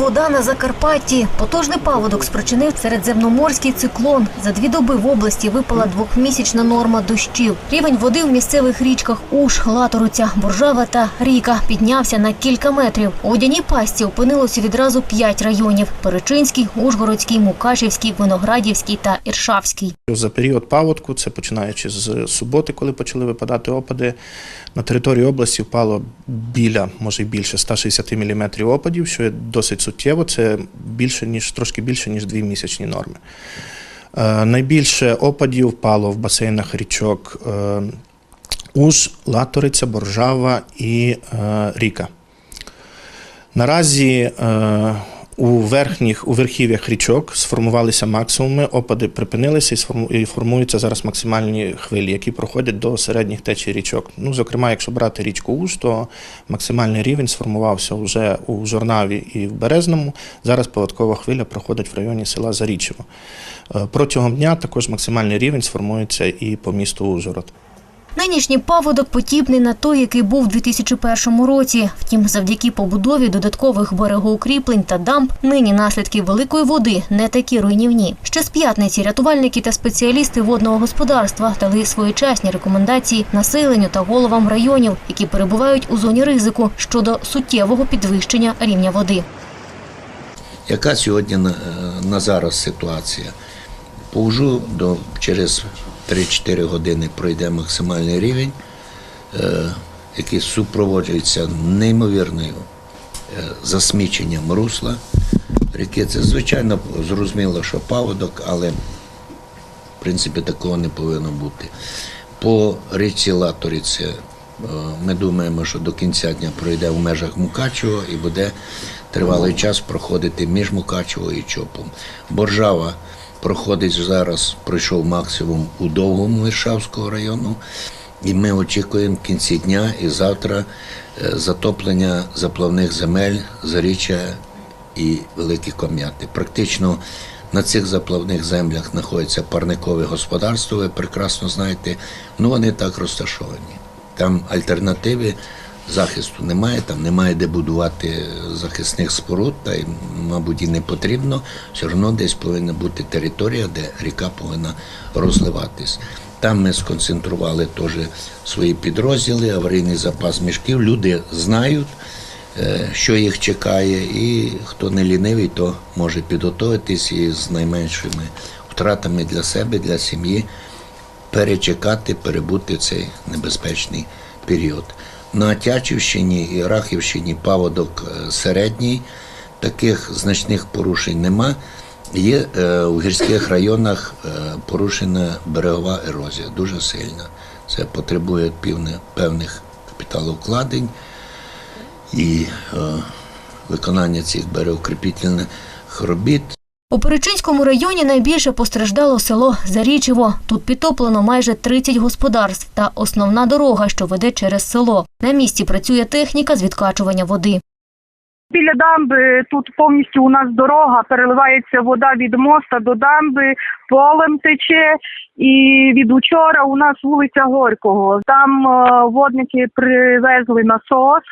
вода на Закарпатті. Потужний паводок спричинив середземноморський циклон. За дві доби в області випала двохмісячна норма дощів. Рівень води в місцевих річках Уж, Латориця, Боржава та Ріка піднявся на кілька метрів. У водяній пастці опинилося відразу п'ять районів: Перечинський, Ужгородський, Мукачівський, Виноградівський та Іршавський. За період паводку, це починаючи з суботи, коли почали випадати опади, на території області впало біля, може більше 160 мм опадів, що є досить суттєво. Це більше ніж трошки більше ніж дві місячні норми. Е, найбільше опадів впало в басейнах річок е, Уж, Латориця, Боржава і е, Ріка. Наразі у верхніх у верхів'ях річок сформувалися максимуми, опади припинилися і формуються зараз максимальні хвилі, які проходять до середніх течій річок. Ну, зокрема, якщо брати річку Уж, то максимальний рівень сформувався вже у Жорнаві і в Березному. Зараз поводкова хвиля проходить в районі села Зарічево. Е, Протягом дня також максимальний рівень сформується і по місту Ужгород. Нинішній паводок подібний на той, який був у 2001 році. Втім, завдяки побудові додаткових берегоукріплень та дамб, нині наслідки великої води не такі руйнівні. Ще з п'ятниці рятувальники та спеціалісти водного господарства дали своєчасні рекомендації населенню та головам районів, які перебувають у зоні ризику щодо суттєвого підвищення рівня води. Яка сьогодні на, на зараз ситуація? По ужу до, через 3-4 години пройде максимальний рівень, е, який супроводжується неймовірною е, засміченням русла ріки. Це звичайно зрозуміло, що паводок, але в принципі такого не повинно бути. По річці Латориці е, ми думаємо, що до кінця дня пройде в межах Мукачева і буде тривалий час проходити між Мукачево і Чопом. Боржава проходить зараз, пройшов максимум у довгому Віршавського району. І ми очікуємо в кінці дня і завтра е, затоплення заплавних земель, заріччя і великі ком'яти. Практично на цих заплавних землях знаходяться парникові господарства, ви прекрасно знаєте, ну вони так розташовані. Там альтернативи захисту немає, там немає де будувати захисних споруд, та й, мабуть, і не потрібно. Все одно десь повинна бути територія, де ріка повинна розливатись. Там ми сконцентрували теж свої підрозділи, аварійний запас мішків. Люди знають, е, що їх чекає, і хто не лінивий, то може підготуватись і з найменшими втратами для себе, для сім'ї перечекати, перебути цей небезпечний період. На Тячівщині і Рахівщині паводок е, середній, таких значних порушень нема. Є е, у гірських районах е, порушена берегова ерозія, дуже сильна. Це потребує певних капіталовкладень і е, виконання цих берегокріпітельних робіт. У Перечинському районі найбільше постраждало село Зарічево. Тут підтоплено майже 30 господарств та основна дорога, що веде через село. На місці працює техніка з відкачування води. Біля дамби тут повністю у нас дорога, переливається вода від моста до дамби, полем тече. І від учора у нас вулиця Горького. Там е, водники привезли насос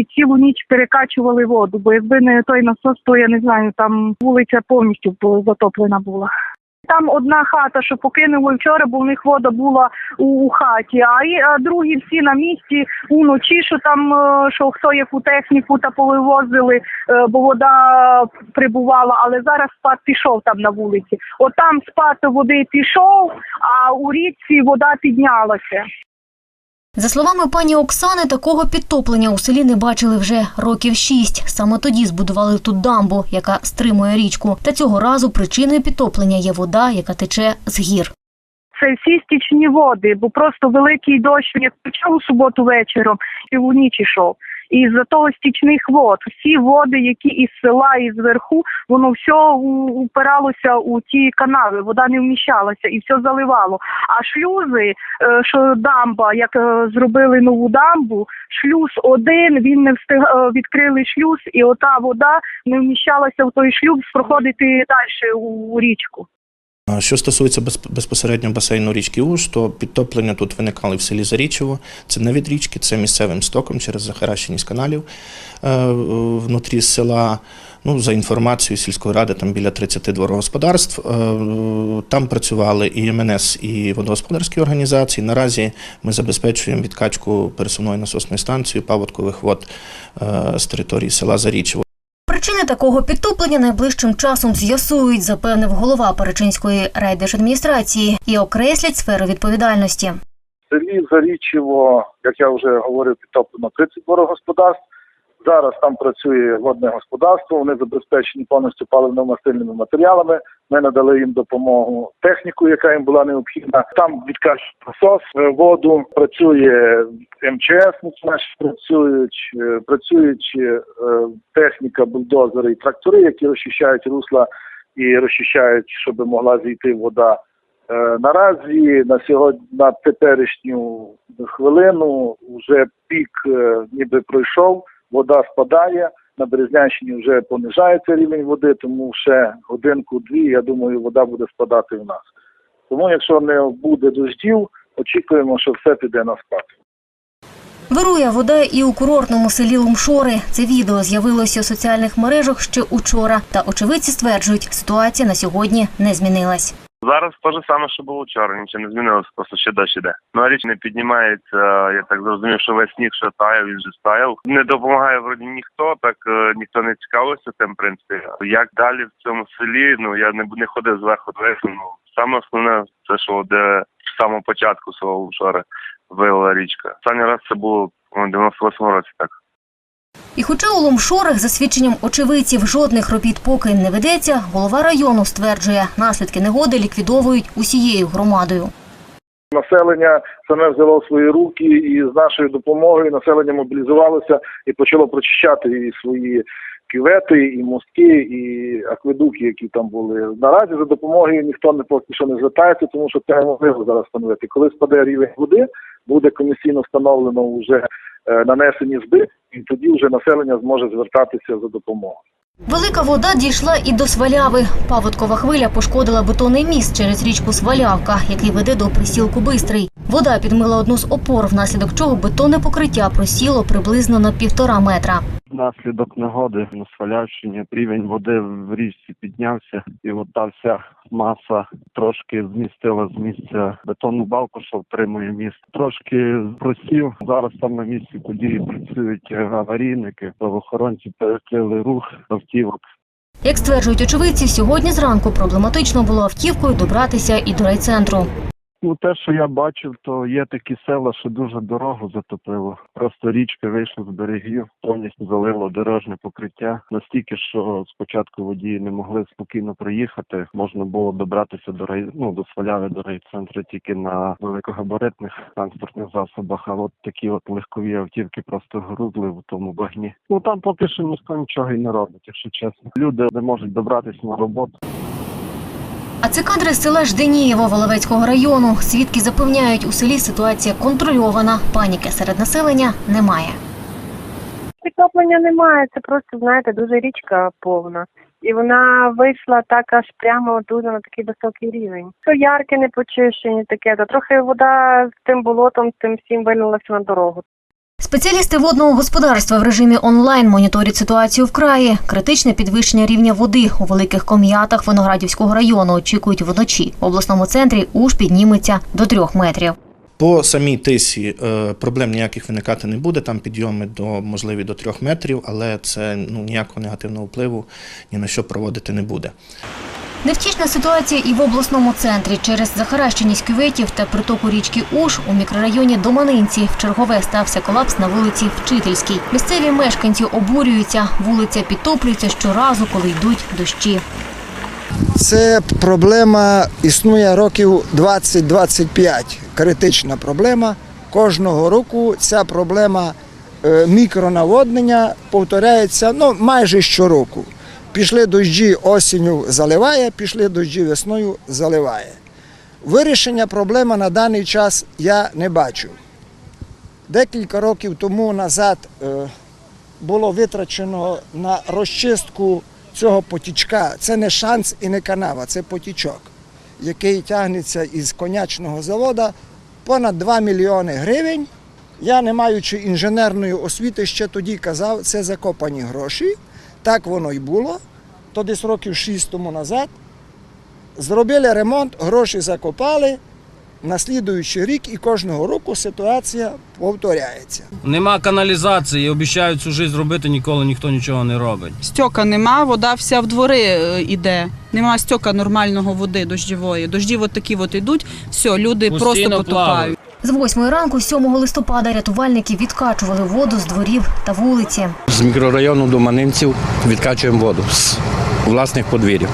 і цілу ніч перекачували воду. Бо якби не той насос, то я не знаю, там вулиця повністю затоплена була. Там одна хата, що покинули вчора, бо в них вода була у, у хаті, а, і, а другі всі на місці уночі, що там е, що хто яку техніку та повивозили, е, бо вода прибувала, але зараз спад пішов там на вулиці. От там спад води пішов, а у річці вода піднялася. За словами пані Оксани, такого підтоплення у селі не бачили вже років шість. Саме тоді збудували тут дамбу, яка стримує річку. Та цього разу причиною підтоплення є вода, яка тече з гір. Це всі стічні води, бо просто великий дощ як почав у суботу вечором і в ніч ішов. І з-за того стічних вод, всі води, які із села і зверху, воно все упиралося у ті канави, вода не вміщалася і все заливало. А шлюзи, е, що дамба, як е, зробили нову дамбу, шлюз один, він не встиг е, відкрили шлюз, і ота вода не вміщалася в той шлюз проходити далі у річку. Що стосується безпосередньо басейну річки Уж, то підтоплення тут виникали в селі Зарічево. Це не від річки, це місцевим стоком через захаращеність каналів е, внутрі села. Ну, за інформацією сільської ради, там біля 30 дворогосподарств. Е, Там працювали і МНС, і водогосподарські організації. Наразі ми забезпечуємо відкачку пересувної насосної станції паводкових вод е, з території села Зарічево. Причини такого підтоплення найближчим часом з'ясують, запевнив голова Перечинської райдержадміністрації і окреслять сферу відповідальності. В селі Зарічево, як я вже говорив, підтоплено 30 господарств. Зараз там працює водне господарство. Вони забезпечені повністю паливно-мастильними матеріалами. Ми надали їм допомогу техніку, яка їм була необхідна. Там відкачують насос, е, воду. Працює МЧС, наші працюють, е, працюють е, техніка, бульдозери і трактори, які розчищають русла і розчищають, щоб могла зійти вода. Наразі на сьогодні на теперішню хвилину вже пік ніби пройшов, вода спадає. На Березнянщині вже понижається рівень води, тому ще годинку-дві, я думаю, вода буде спадати в нас. Тому, якщо не буде дождів, очікуємо, що все піде на спад. Вирує вода і у курортному селі Лумшори. Це відео з'явилося у соціальних мережах ще учора. Та очевидці стверджують, ситуація на сьогодні не змінилась. Зараз те ж саме, що було вчора, нічого не змінилося, просто ще дощ іде. Ну а річ не піднімається. Я так зрозумів, що весь сніг ще таяв, він вже стаяв. Не допомагає вроді ніхто, так е, ніхто не цікавився тим, в принципі. Як далі в цьому селі, ну я не, не ходив зверху до верху. Ну саме основне це що де з самого початку свого вчора вилила річка. Останній раз це було у 98 році, так. І хоча у Лумшорах, за свідченням очевидців, жодних робіт поки не ведеться, голова району стверджує, наслідки негоди ліквідовують усією громадою. Населення саме взяло свої руки, і з нашою допомогою населення мобілізувалося і почало прочищати і свої кювети, і мостки, і акведуки, які там були. Наразі за допомогою ніхто не поки що не звертається, тому що це неможливо зараз встановити. Коли спаде рівень води, буде комісійно встановлено вже нанесені збитки, і тоді вже населення зможе звертатися за допомогою. Велика вода дійшла і до Сваляви. Паводкова хвиля пошкодила бетонний міст через річку Свалявка, який веде до присілку Бистрий. Вода підмила одну з опор, внаслідок чого бетонне покриття просіло приблизно на півтора метра. Внаслідок негоди на Свалявщині рівень води в річці піднявся, і от та вся маса трошки змістила з місця бетонну балку, що втримує міст. Трошки просів. Зараз там на місці події працюють аварійники, правоохоронці перекрили рух автівок. Як стверджують очевидці, сьогодні зранку проблематично було автівкою добратися і до райцентру. Ну, те, що я бачив, то є такі села, що дуже дорогу затопило. Просто річка вийшла з берегів, повністю залило дорожнє покриття. Настільки, що спочатку водії не могли спокійно проїхати. Можна було добратися до рай... ну, до Сваляви, до райцентру тільки на великогабаритних транспортних засобах. А от такі от легкові автівки просто грузли в тому багні. Ну там поки що ніхто нічого і не робить, якщо чесно. Люди не можуть добратися на роботу. А це кадри з села Жденієво Воловецького району. Свідки запевняють, у селі ситуація контрольована. Паніки серед населення немає. Підтоплення немає, це просто, знаєте, дуже річка повна. І вона вийшла так аж прямо дуже на такий високий рівень. Що ярки не почищені, таке, то трохи вода з тим болотом, з тим всім вилилася на дорогу. Спеціалісти водного господарства в режимі онлайн моніторять ситуацію в краї. Критичне підвищення рівня води у великих ком'ятах Виноградівського району очікують вночі. В обласному центрі уж підніметься до трьох метрів. По самій тисі е, проблем ніяких виникати не буде. Там підйоми до можливі до трьох метрів, але це ну ніякого негативного впливу ні на що проводити не буде. Невтішна ситуація і в обласному центрі. Через захаращеність кюветів та притоку річки Уж у мікрорайоні Доманинці в чергове стався колапс на вулиці Вчительській. Місцеві мешканці обурюються. Вулиця підтоплюється щоразу, коли йдуть дощі. Це проблема існує років 20-25. Критична проблема. Кожного року ця проблема е, мікронаводнення повторяється ну, майже щороку. Пішли дощі осінню заливає, пішли дощі весною заливає. Вирішення проблеми на даний час я не бачу. Декілька років тому назад е, було витрачено на розчистку цього потічка. Це не шанс і не канава, це потічок, який тягнеться із конячного заводу понад 2 мільйони гривень. Я, не маючи інженерної освіти, ще тоді казав, це закопані гроші. Так воно й було. То десь років 6 тому назад. Зробили ремонт, гроші закопали. На слідуючий рік і кожного року ситуація повторяється. Нема каналізації, обіцяють цю життя зробити, ніколи ніхто нічого не робить. Стьока нема, вода вся в двори е, іде. Нема стьока нормального води дощової. Дожді от такі от ідуть, все, люди Постійно просто потопають. З 8 ранку, 7 листопада, рятувальники відкачували воду з дворів та вулиці. З мікрорайону до Манинців відкачуємо воду з власних подвір'їв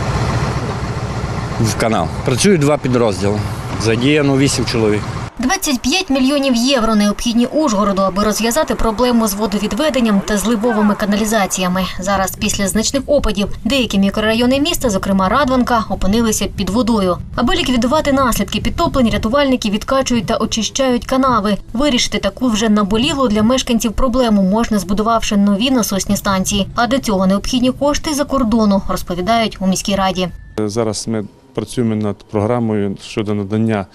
в канал. Працюють два підрозділи. Задіяно вісім чоловік. 25 мільйонів євро необхідні Ужгороду, аби розв'язати проблему з водовідведенням та зливовими каналізаціями. Зараз, після значних опадів, деякі мікрорайони міста, зокрема Радванка, опинилися під водою. Аби ліквідувати наслідки підтоплень, рятувальники відкачують та очищають канави. Вирішити таку вже наболілу для мешканців проблему можна, збудувавши нові насосні станції. А для цього необхідні кошти за кордону, розповідають у міській раді. Зараз ми працюємо над програмою щодо надання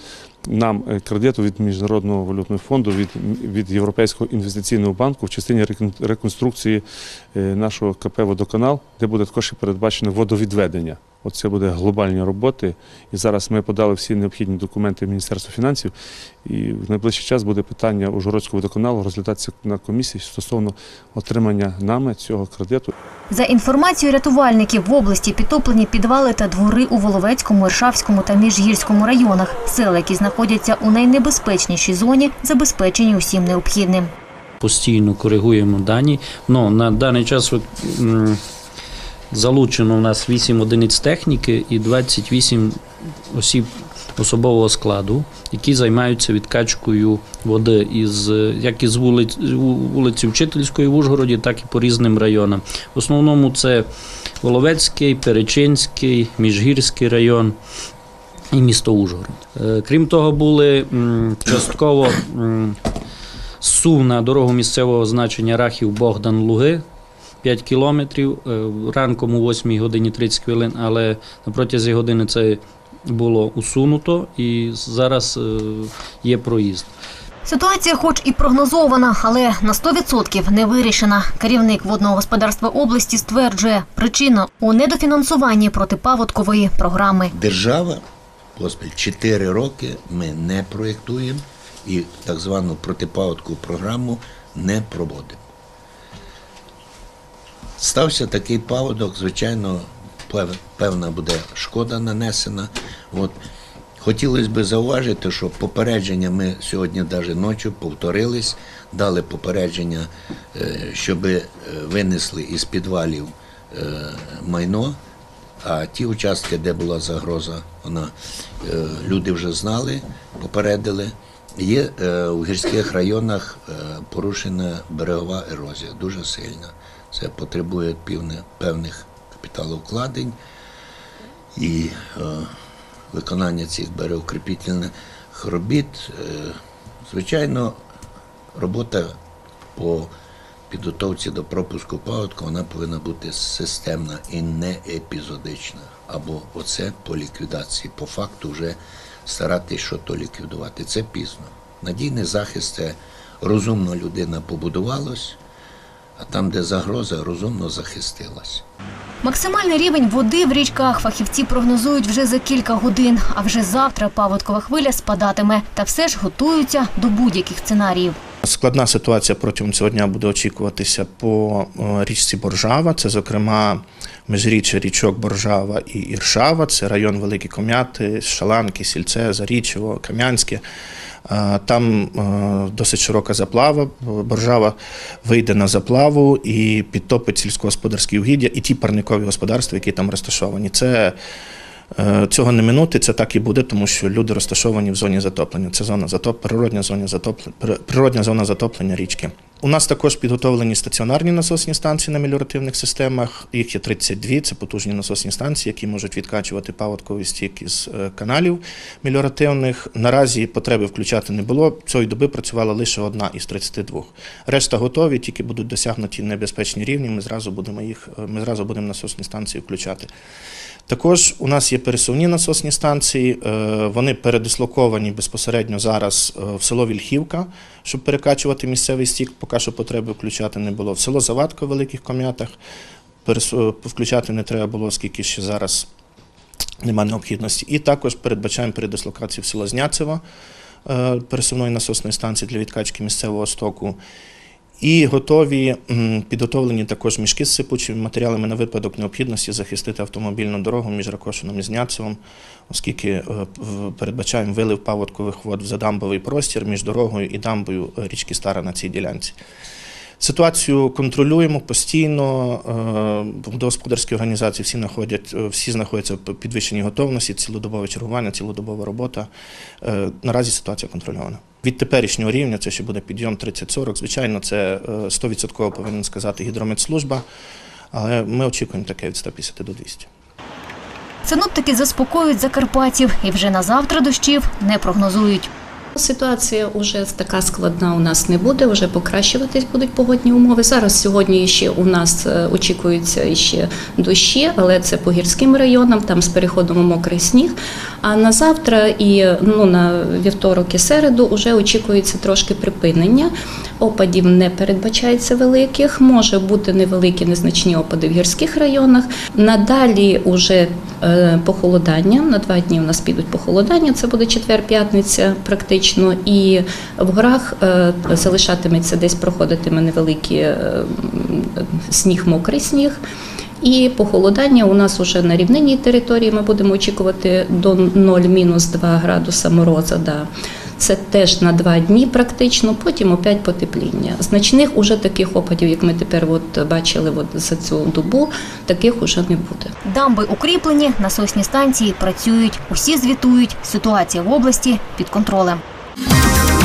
нам е, кредиту від Міжнародного валютного фонду, від, від Європейського інвестиційного банку в частині рекон- реконструкції е, нашого КП «Водоканал», де буде також передбачено водовідведення. Оце буде глобальні роботи. І зараз ми подали всі необхідні документи в Міністерство фінансів. І в найближчий час буде питання Ужгородського водоканалу розглядатися на комісії стосовно отримання нами цього кредиту. За інформацією рятувальників, в області підтоплені підвали та двори у Воловецькому, Іршавському та Міжгірському районах. Села, які знаходяться у найнебезпечнішій зоні, забезпечені усім необхідним. Постійно коригуємо дані. Ну, на даний час залучено у нас 8 одиниць техніки і 28 осіб особового складу, які займаються відкачкою води із як із вулиць, вулиці Вчительської в Ужгороді, так і по різним районам. В основному це Воловецький, Перечинський, Міжгірський район. І місто Ужгород. Е, Крім того, були частково сув на дорогу місцевого значення Рахів Богдан Луги 5 кілометрів е, ранком о 8 годині 30 хвилин, але на протязі години це було усунуто і зараз е, є проїзд. Ситуація, хоч і прогнозована, але на 100% не вирішена. Керівник водного господарства області стверджує, причина у недофінансуванні протипаводкової програми. Держава поспіль 4 роки ми не проєктуємо і так звану протипаводкову програму не проводимо. Стався такий паводок, звичайно, певна буде шкода нанесена. От. Хотілося б зауважити, що попередження ми сьогодні навіть ночі повторились, дали попередження, е, щоб е, винесли із підвалів е, майно, а ті участки, де була загроза, вона, люди вже знали, попередили. Є у гірських районах порушена берегова ерозія, дуже сильна. Це потребує певних капіталовкладень і е, виконання цих берегоукріпітельних робіт. Е, звичайно, робота по підготовці до пропуску паводку вона повинна бути системна і не епізодична. Або оце по ліквідації. По факту вже старатись що то ліквідувати. Це пізно. Надійний захист це розумно людина побудувалась, а там, де загроза, розумно захистилась. Максимальний рівень води в річках фахівці прогнозують вже за кілька годин, а вже завтра паводкова хвиля спадатиме. Та все ж готуються до будь-яких сценаріїв. Складна ситуація протягом цього дня буде очікуватися по е, річці Боржава. Це, зокрема, міжріччя річок Боржава і Іршава. Це район Великі Ком'яти, Шаланки, Сільце, Зарічево, Кам'янське. Там досить широка заплава. Боржава вийде на заплаву і підтопить сільськогосподарські угіддя і ті парникові господарства, які там розташовані. Це Цього не минути, це так і буде, тому що люди розташовані в зоні затоплення. Це зона затоп, природня зона затоплення, природня зона затоплення річки. У нас також підготовлені стаціонарні насосні станції на меліоративних системах. Їх є 32, це потужні насосні станції, які можуть відкачувати паводковий стік із е, каналів меліоративних. Наразі потреби включати не було. Цієї доби працювала лише одна із 32. Решта готові, тільки будуть досягнуті небезпечні рівні. Ми зразу будемо їх, е, ми зразу будемо насосні станції включати. Також у нас є пересувні насосні станції. е, Вони передислоковані безпосередньо зараз е, в село Вільхівка, щоб перекачувати місцевий стік, поки що потреби включати не було. В село Завадко в Великих Ком'ятах. включати не треба було, оскільки ще зараз немає необхідності. І також передбачаємо передислокацію в село Зняцево е, пересувної насосної станції для відкачки місцевого стоку. І готові підготовлені також мішки з сипучими матеріалами на випадок необхідності захистити автомобільну дорогу між Ракошином і Зняцевом, оскільки е, передбачаємо вилив паводкових вод в задамбовий простір між дорогою і дамбою е, річки Стара на цій ділянці. Ситуацію контролюємо постійно. е, Господарські організації всі знаходять, е, всі знаходяться в підвищеній готовності, цілодобове чергування, цілодобова робота. Е, Наразі ситуація контрольована. Від теперішнього рівня це ще буде підйом 30-40. Звичайно, це е, 100% повинен сказати гідрометслужба, але ми очікуємо таке від 150 до 200. Синоптики заспокоюють закарпатців і вже на завтра дощів не прогнозують. Ситуація вже така складна у нас не буде, вже покращуватись будуть погодні умови. Зараз сьогодні ще у нас е, очікуються ще дощі, але це по гірським районам, там з переходом у мокрий сніг. А на завтра і ну, на вівторок і середу вже очікується трошки припинення. Опадів не передбачається великих, може бути невеликі незначні опади в гірських районах. Надалі уже е, похолодання. На два дні у нас підуть похолодання. Це буде четвер-п'ятниця практично. І в горах е, залишатиметься десь проходитиме невеликий е, сніг, мокрий сніг. І похолодання у нас уже на рівнинній території ми будемо очікувати до 0-2 градуса мороза. Да. Це теж на два дні практично, потім опять потепління. Значних уже таких опадів, як ми тепер от бачили от за цю добу, таких уже не буде. Дамби укріплені, насосні станції працюють. Усі звітують. Ситуація в області під контролем. Thank you.